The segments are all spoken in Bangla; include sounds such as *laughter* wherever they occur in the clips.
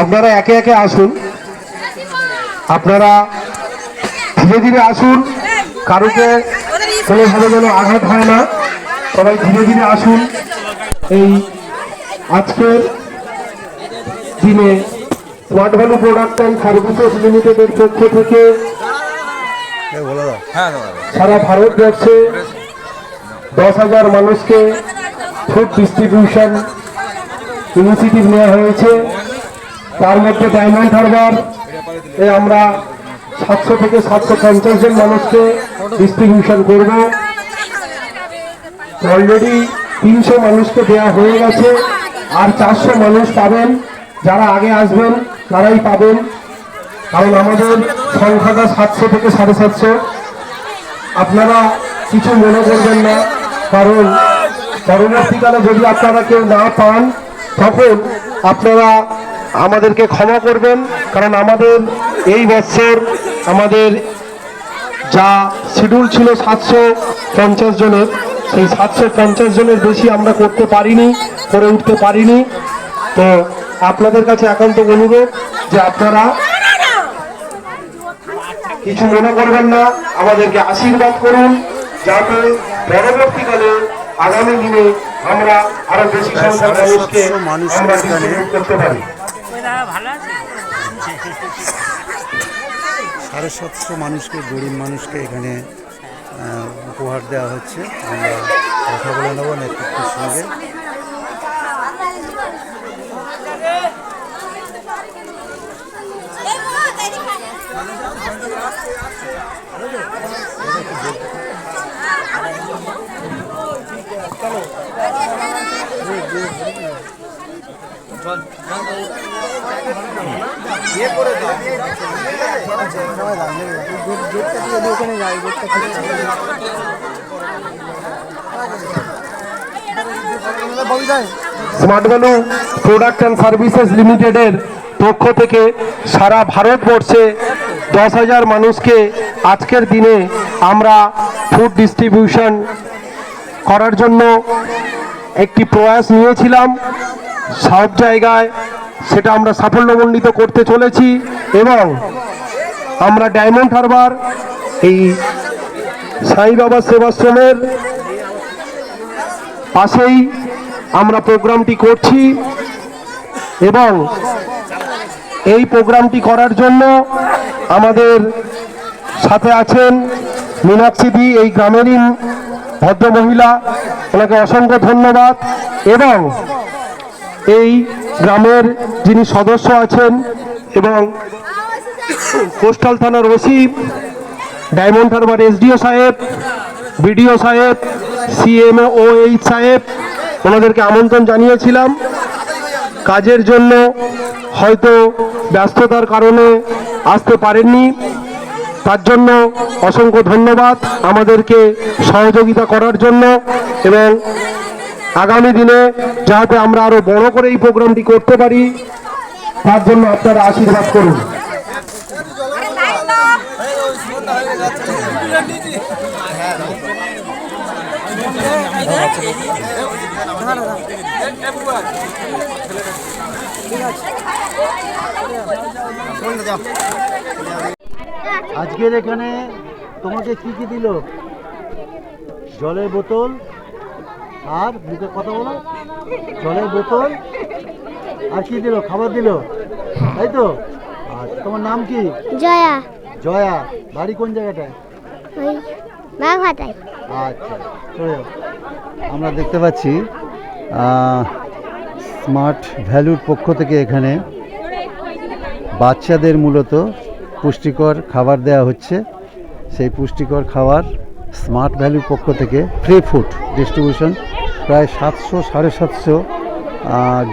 আপনারা একে একে আসুন। আপনারা ধীরে ধীরে আসুন। কারুকে কোনোভাবে যেন আঘাত হয় না, সবাই ধীরে ধীরে আসুন। এই আজকের দিনে smart value product and services লিমিটেডের পক্ষ থেকে সারা ভারতবর্ষে দশ হাজার মানুষকে ফুড ডিস্ট্রিবিউশন ইনিশিয়েটিভ নেওয়া হয়েছে। তার মধ্যে ডায়মন্ড হারবার এ আমরা সাতশো থেকে সাতশো পঞ্চাশ জন মানুষকে ডিস্ট্রিবিউশন করব। অলরেডি তিনশো মানুষকে দেওয়া হয়ে গেছে, আর চারশো মানুষ পাবেন, যারা আগে আসবেন, তারাই পাবেন। কারণ আমাদের সংখ্যাটা সাতশো থেকে সাড়ে সাতশো। আপনারা কিছু মনে করবেন না, কারণ পরবর্তীকালে যদি আপনারা কেউ না পান, তখন আপনারা আমাদেরকে ক্ষমা করবেন কারণ আমাদের এই বছর আমাদের যা শিডিউল ছিল সাতশো পঞ্চাশ জনের সেই সাতশো পঞ্চাশ জনের বেশি আমরা করতে পারিনি করে উঠতে পারিনি। তো আপনাদের কাছে একান্ত অনুরোধ যে আপনারা কিছু মনে করবেন না আমাদেরকে আশীর্বাদ করুন যাতে পরবর্তীকালে আগামী দিনে আমরা আরও বেশি সংখ্যক মানুষকে আমরা এখানে সাড়ে সাতশো মানুষকে গরিব মানুষকে এখানে আহ, উপহার দেওয়া হচ্ছে। আমরা কথা বলে নেব নেতৃত্বের সঙ্গে। Smart value product and services লিমিটেডের পক্ষ থেকে সারা ভারতবর্ষে দশ হাজার মানুষকে আজকের দিনে আমরা ফুড ডিস্ট্রিবিউশন করার জন্য একটি প্রয়াস নিয়েছিলাম। সব জায়গায় সেটা আমরা সাফল্যমণ্ডিত করতে চলেছি এবং আমরা ডায়মন্ড হারবার, এই সাই বাবা সেবাশ্রমের পাশেই আমরা প্রোগ্রামটি করছি এবং এই প্রোগ্রামটি করার জন্য আমাদের সাথে আছেন মীনাক্ষী দি, এই গ্রামেরই ভদ্র মহিলা ওনাকে অসংখ্য ধন্যবাদ এবং এই গ্রামের যিনি সদস্য আছেন এবং কোস্টাল থানার ওসি, ডায়মন্ড হারবার এসডিও সাহেব, বিডিও সাহেব সিএমও ও এইচ সাহেব, ওনাদেরকে আমন্ত্রণ জানিয়েছিলাম। কাজের জন্য হয়তো ব্যস্ততার কারণে আসতে পারেননি। তার জন্য অসংখ্য ধন্যবাদ আমাদেরকে সহযোগিতা করার জন্য এবং আগামী দিনে যাতে আমরা আরও বড় করে এই প্রোগ্রামটি করতে পারি, তার জন্য আপনারা আশীর্বাদ করুন। আজকের এখানে তোমাকে কি কি দিল? জলের বোতল আর মুখে কথা বলো। জলের বোতল আর কি দিল? খাবার দিল? তাই তো? আচ্ছা তোমার নাম কি? জয়া। জয়া। বাড়ি কোন জায়গাটায়? আচ্ছা চলে আমরা দেখতে পাচ্ছি স্মার্ট ভ্যালুর পক্ষ থেকে এখানে বাচ্চাদের মূলত পুষ্টিকর খাবার দেওয়া হচ্ছে। সেই পুষ্টিকর খাবার স্মার্ট ভ্যালুর পক্ষ থেকে ফ্রি ফুড ডিস্ট্রিবিউশন প্রায় সাতশো সাড়ে সাতশো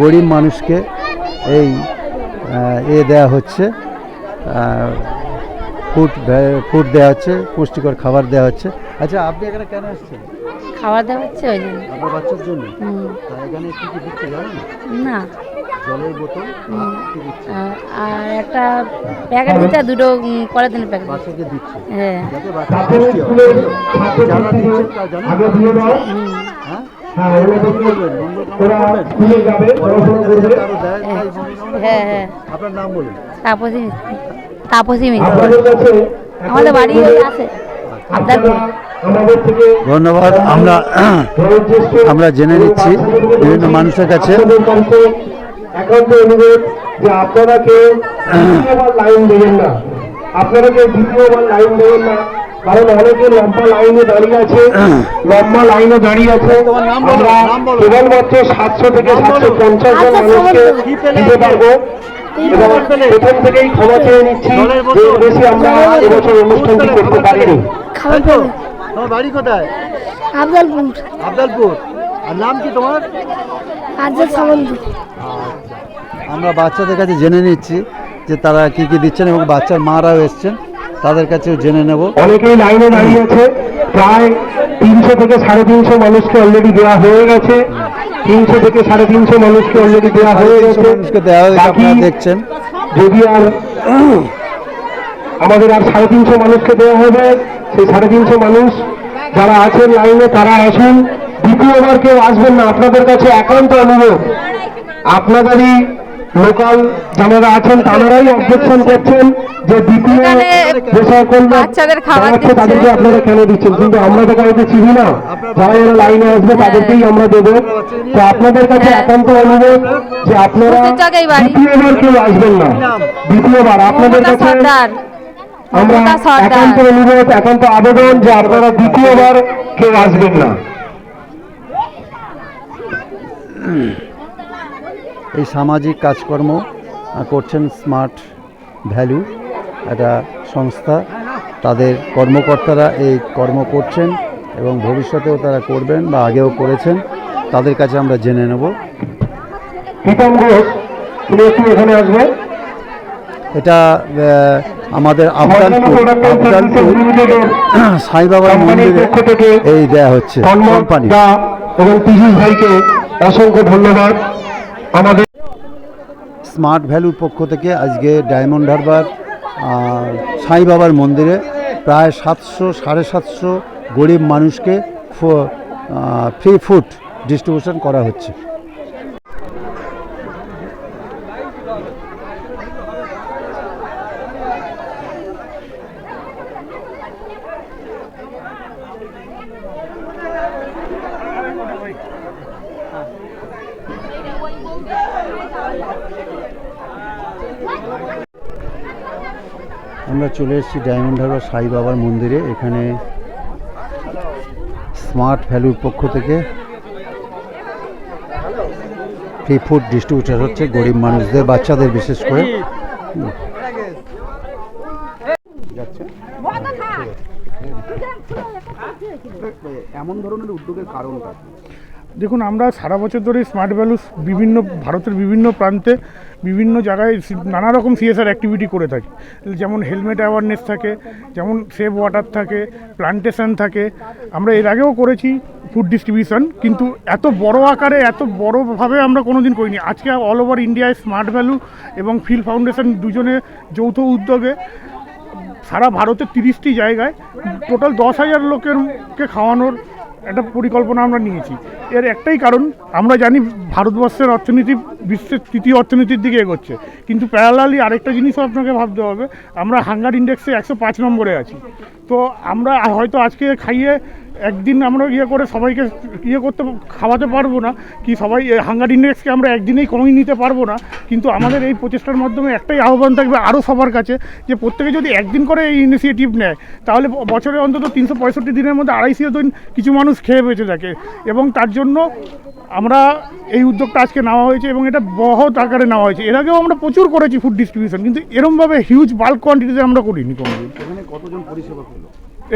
গরিব মানুষকে এই এ দেওয়া হচ্ছে। ফুড ফুড দেওয়া হচ্ছে পুষ্টিকর খাবার দেওয়া হচ্ছে। আচ্ছা আপনি এখানে কেন এসেছেন? খাবার দাওয়া হচ্ছে ওই জন্য। আপনার বাচ্চার জন্য? হুম, তা এখানে কি কি দিচ্ছে জানেন? না। জলের বোতল আর দিচ্ছে? একটা প্যাকেট দিচ্ছে দুটো উম, পলিথিনের প্যাকেট বাচ্চাকে দিচ্ছে? হ্যাঁ। যাতে বাচ্চা পুষ্টি হয়। যারা দিচ্ছেন তা জানেন? আগে দিয়ে দাও হুম, হ্যাঁ হ্যাঁ ওরা স্কুলে যাবে পড়াশোনা করবে। হ্যাঁ হ্যাঁ। আপনার নাম বলুন। তাপসী মিস্ত্রি তাপসী মিস্ত্রি আমাদের বাড়ি আছে। আবদারপুর আমাদের থেকে ধন্যবাদ। আমরা আমরা জেনে নিচ্ছি বিভিন্ন মানুষের কাছে একান্ত অনুরোধ যে আপনারা কেউ *clears throat* দ্বিতীয়বার লাইন দেবেন না। আপনারা কেউ দ্বিতীয়বার লাইন দেবেন না। কারণ অনেকে লম্বা লাইনে দাঁড়িয়ে আছে লম্বা লাইনে দাঁড়িয়ে আছে। আমরা কেবলমাত্র সাতশো থেকে সাতশো পঞ্চাশ জন মানুষকে দিতে পারব। এবং প্রথম থেকেই ক্ষমা চেয়ে নিচ্ছি বেশি আমরা এবছর অনুষ্ঠানটি করতে পারিনি। তোমার বাড়ি কোথায়? আফজালপুর আবদালপুর। আর নাম কি তোমার? আফজাল সামন্ত আমরা বাচ্চাদের কাছে জেনে নিচ্ছি যে তারা কি কি দিচ্ছেন এবং বাচ্চার মারাও এসছেন। তাদের কাছেও জেনে নেব। অনেকেই লাইনে দাঁড়িয়ে আছে। প্রায় তিনশো থেকে সাড়ে তিনশো মানুষকে অলরেডি দেওয়া হয়ে গেছে। তিনশো থেকে সাড়ে তিনশো মানুষকে অলরেডি দেওয়া হয়ে গেছে। মানুষকে দেওয়া হয়েছে আপনারা দেখছেন। যদি আর আমাদের আর সাড়ে তিনশো মানুষকে দেওয়া হবে সেই সাড়ে তিনশো মানুষ যারা আছেন লাইনে তারা আসুন। দ্বিতীয়বার কেউ আসবেন না আপনাদের কাছে একান্ত অনুরোধ। আপনাদেরই লোকাল যারা আছেন তারাই অবজেকশন করছেন যে দ্বিতীয় যে সকল লোক বাচ্চাদের খাবার দিচ্ছে। তাদেরকে আপনারা কেন দিচ্ছেন। কিন্তু আমরা তো কাউকে চিনি না। যারা এরা লাইনে আসবে তাদেরকেই আমরা দেবো। তো আপনাদের কাছে হ্যাঁ। একান্ত অনুরোধ যে আপনারা। দ্বিতীয়বার কেউ আসবেন না। দ্বিতীয়বার আপনাদের কাছে আমরা একান্ত অনুরোধ একান্ত আবেদন যে আপনারা দ্বিতীয়বার কেউ আসবেন না। এই সামাজিক কাজকর্ম করছেন স্মার্ট ভ্যালু একটা সংস্থা। তাদের কর্মকর্তারা এই কর্ম করছেন এবং ভবিষ্যতেও তারা করবেন বা আগেও করেছেন। তাদের কাছে আমরা জেনে নেব। এটা আমাদের আফগানপুর আফগানপুর সাই বাবার মন্দিরে এই দেয়া হচ্ছে কোম্পানি এবং পীযুষ ভাইকে অসংখ্য ধন্যবাদ। আমাদের স্মার্ট ভ্যালুর পক্ষ থেকে আজকে ডায়মন্ড হারবার সাঁই বাবার মন্দিরে প্রায় সাতশো, সাড়ে সাতশো গরিব মানুষকে ফ্রি ফুড ডিস্ট্রিবিউশন করা হচ্ছে। আমরা চলে এসেছি ডায়মন্ড হারবার সাই বাবার মন্দিরে। এখানে স্মার্ট ভ্যালুর পক্ষ থেকে ফ্রি ফুড ডিস্ট্রিবিউটার হচ্ছে গরিব মানুষদের বাচ্চাদের বিশেষ করে। হুম। দেখুন, আমরা সারা বছর ধরে স্মার্ট ভ্যালুস বিভিন্ন ভারতের বিভিন্ন প্রান্তে, বিভিন্ন জায়গায় নানা রকম সিএসআর অ্যাক্টিভিটি করে থাকি। যেমন হেলমেট অ্যাওয়ারনেস থাকে, যেমন সেভ ওয়াটার থাকে প্লান্টেশন থাকে। আমরা এর আগেও করেছি ফুড ডিস্ট্রিবিউশন কিন্তু এত বড় আকারে, এত বড়ভাবে আমরা কোনো দিন করিনি। আজকে অল ওভার ইন্ডিয়ায় স্মার্ট ভ্যালু এবং ফিল ফাউন্ডেশন দুজনে যৌথ উদ্যোগে সারা ভারতের তিরিশটি জায়গায় টোটাল দশ হাজার লোকেরকে খাওয়ানোর একটা পরিকল্পনা আমরা নিয়েছি। এর একটাই কারণ, আমরা জানি ভারতবর্ষের অর্থনীতি বিশ্বের তৃতীয় অর্থনীতির দিকে এগোচ্ছে। কিন্তু প্যারালালি আরেকটা জিনিসও আপনাকে ভাবতে হবে, আমরা হাঙ্গার ইন্ডেক্সে একশো পাঁচ নম্বরে আছি। তো আমরা হয়তো আজকে খাইয়ে একদিন আমরা ইয়ে করে সবাইকে ইয়ে করতে খাওয়াতে পারব না, কি সবাই হাঙ্গার ইন্ডেক্সকে আমরা একদিনেই কমিয়ে নিতে পারব না, কিন্তু আমাদের এই প্রচেষ্টার মাধ্যমে একটাই আহ্বান থাকবে আরও সবার কাছে যে প্রত্যেকে যদি একদিন করে এই ইনিশিয়েটিভ নেয়, তাহলে বছরে অন্তত তিনশো পঁয়ষট্টি দিনের মধ্যে আড়াইশো দিন কিছু মানুষ খেয়ে বেঁচে থাকে এবং তার জন্য আমরা এই উদ্যোগটা আজকে নেওয়া হয়েছে এবং এটা বহৎ আকারে নেওয়া হয়েছে। এর আগেও আমরা প্রচুর করেছি ফুড ডিস্ট্রিবিউশন কিন্তু এরমভাবে হিউজ বাল্ক কোয়ান্টিটিতে আমরা করিনি কোনোদিন।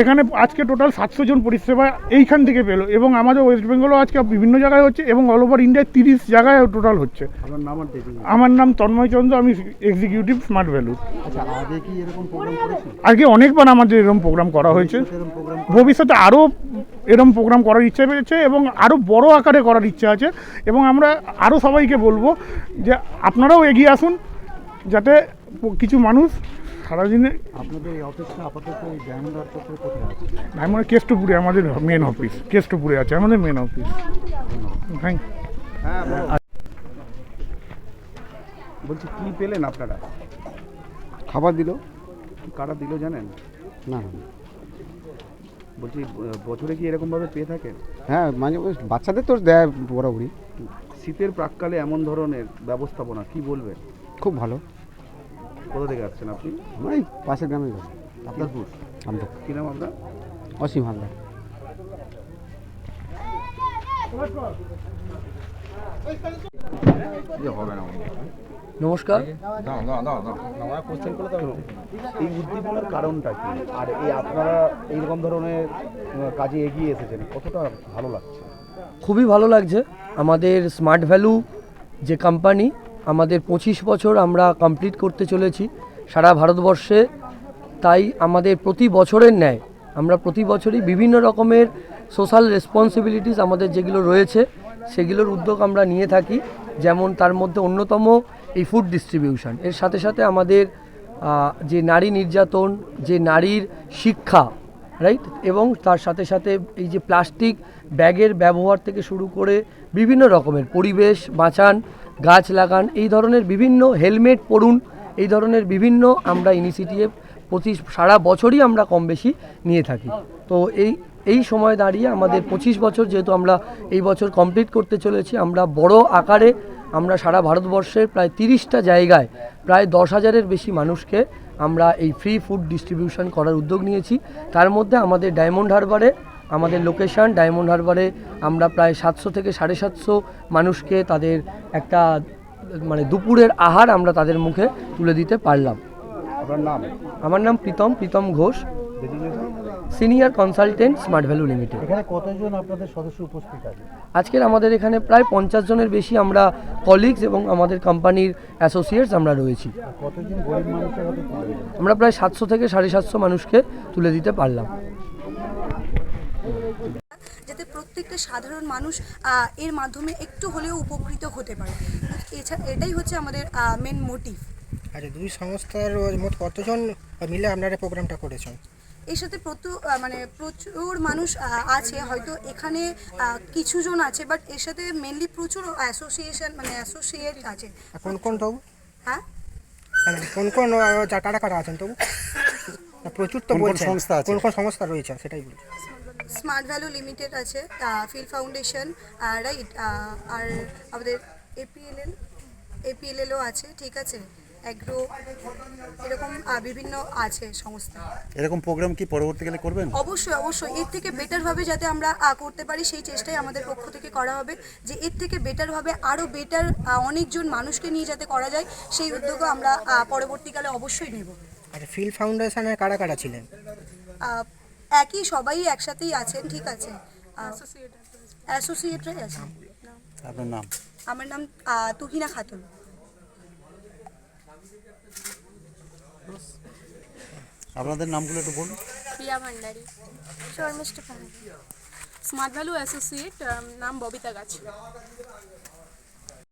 এখানে আজকে টোটাল সাতশো জন পরিষেবা এইখান থেকে পেল এবং আমাদের ওয়েস্ট বেঙ্গলও আজকে বিভিন্ন জায়গায় হচ্ছে এবং অল ওভার ইন্ডিয়ায় তিরিশ জায়গায় টোটাল হচ্ছে। আমার নাম তন্ময় চন্দ্র আমি এক্সিকিউটিভ স্মার্ট ভ্যালু আগে এরকম অনেকবার আমাদের এরকম প্রোগ্রাম করা হয়েছে। ভবিষ্যতে আরও এরম প্রোগ্রাম করার ইচ্ছা রয়েছে এবং আরও বড় আকারে করার ইচ্ছা আছে এবং আমরা আরও সবাইকে বলব যে আপনারাও এগিয়ে আসুন যাতে কিছু মানুষ সারাদিনে আপনাদের এই অফিসটা আপাতত এই ডায়মন্ড হারবারের কোথায় আছে? কেষ্টপুরে আমাদের মেন অফিস কেষ্টপুরে আছে আমাদের মেন অফিস থ্যাংক বলছি কি পেলেন আপনারা? খাবার দিল। কারা দিল জানেন? না। বলছি বছরে কি এরকমভাবে পেয়ে থাকেন? হ্যাঁ মাঝে বাচ্চাদের তো দেয় বরাবরই। শীতের প্রাককালে এমন ধরনের ব্যবস্থাপনা কি বলবেন? খুব ভালো। কোথা থেকে আসছেন আপনি? আমার এই পাশের গ্রামে ঘর আবদারপুর? আমরা কি নাম আপনার? অসীম হালদার। নমস্কার। এই উদ্দীপনার কারণটা কি? আর এই আপনারা এইরকম ধরনের কাজে এগিয়ে এসেছেন কতটা ভালো লাগছে? খুবই ভালো লাগছে। আমাদের স্মার্ট ভ্যালু যে কোম্পানি আমাদের পঁচিশ বছর আমরা কমপ্লিট করতে চলেছি সারা ভারতবর্ষে। তাই আমাদের প্রতি বছরের ন্যায় আমরা প্রতি বছরই বিভিন্ন রকমের সোশ্যাল রেসপন্সিবিলিটিস আমাদের যেগুলো রয়েছে, সেগুলোর উদ্যোগ আমরা নিয়ে থাকি। যেমন তার মধ্যে অন্যতম এই ফুড ডিস্ট্রিবিউশন এর সাথে সাথে আমাদের যে নারী নির্যাতন, যে নারীর শিক্ষা রাইট এবং তার সাথে সাথে এই যে প্লাস্টিক ব্যাগের ব্যবহার থেকে শুরু করে বিভিন্ন রকমের পরিবেশ বাঁচান গাছ লাগান, এই ধরনের বিভিন্ন হেলমেট পরুন, এই ধরনের বিভিন্ন আমরা ইনিশিয়েটিভ প্রতি সারা বছরই আমরা কম বেশি নিয়ে থাকি। তো এই এই সময় দাঁড়িয়ে আমাদের পঁচিশ বছর যেহেতু আমরা এই বছর কমপ্লিট করতে চলেছি, আমরা বড় আকারে আমরা সারা ভারতবর্ষের প্রায় তিরিশটা জায়গায় প্রায় দশ হাজারের বেশি মানুষকে আমরা এই ফ্রি ফুড ডিস্ট্রিবিউশন করার উদ্যোগ নিয়েছি। তার মধ্যে আমাদের ডায়মন্ড হারবারে আমাদের লোকেশন ডায়মন্ড হারবারে আমরা প্রায় সাতশো থেকে সাড়ে সাতশো মানুষকে তাদের একটা মানে দুপুরের আহার আমরা তাদের মুখে তুলে দিতে পারলাম। আপনার নাম? আমার নাম Pritam Pritam Ghosh. Senior consultant smart value limited এখানে কতজন আপনাদের সদস্য উপস্থিত আছে? আজকের আমাদের এখানে প্রায় পঞ্চাশ জনের বেশি আমরা কলিগস এবং আমাদের কোম্পানির অ্যাসোসিয়েটস আমরা রয়েছি। কতজন গরিব মানুষের? আমরা প্রায় সাতশো থেকে সাড়ে সাতশো মানুষকে তুলে দিতে পারলাম যাতে প্রত্যেকটা সাধারণ মানুষ এর মাধ্যমে একটু হলেও উপকৃত হতে পারে। এছাড়া এটাই হচ্ছে আমাদের মেন মোটিভ আচ্ছা দুই সংস্থার মোট কতজন মিলে আপনারা প্রোগ্রামটা করেছেন? এর সাথে প্রচুর মানে প্রচুর মানুষ আছে। হয়তো এখানে কিছুজন আছে বাট এর সাথে মেনলি প্রচুর অ্যাসোসিয়েশন মানে অ্যাসোসিয়েট আছে। কোন কোন তবু? হ্যাঁ? মানে কোন কোন কারা কারা আছেন তবু? *laughs* প্রচুর তো কোন বলছেন। সংস্থা কোন কোন সংস্থা রয়েছে সেটাই বলছি। স্মার্ট ভ্যালু লিমিটেড আছে ফিল ফাউন্ডেশন রাইট আর আমাদের এপিএলএল এপিএলএলও আছে ঠিক আছে? অ্যাগ্রো এরকম বিভিন্ন আছে সংস্থা। এরকম প্রোগ্রাম কি পরবর্তীকালে করবেন? অবশ্যই অবশ্যই। এর থেকে বেটারভাবে যাতে আমরা করতে পারি সেই চেষ্টাই আমাদের পক্ষ থেকে করা হবে। যে এর থেকে বেটারভাবে আরও বেটার অনেকজন মানুষকে নিয়ে যাতে করা যায় সেই উদ্যোগও আমরা পরবর্তীকালে অবশ্যই নেব। আচ্ছা ফিল ফাউন্ডেশনের কারা কারা ছিলেন? একই সবাই একসাথেই আছেন ঠিক আছে? অ্যাসোসিয়েটরাই আছেন। আপনার নাম? আমার নাম তুহিনা খাতুন। আপনাদের নামগুলো একটু বলুন। Priya Bhandari. Sharmistha smart value associate নাম ববিতা গাছ।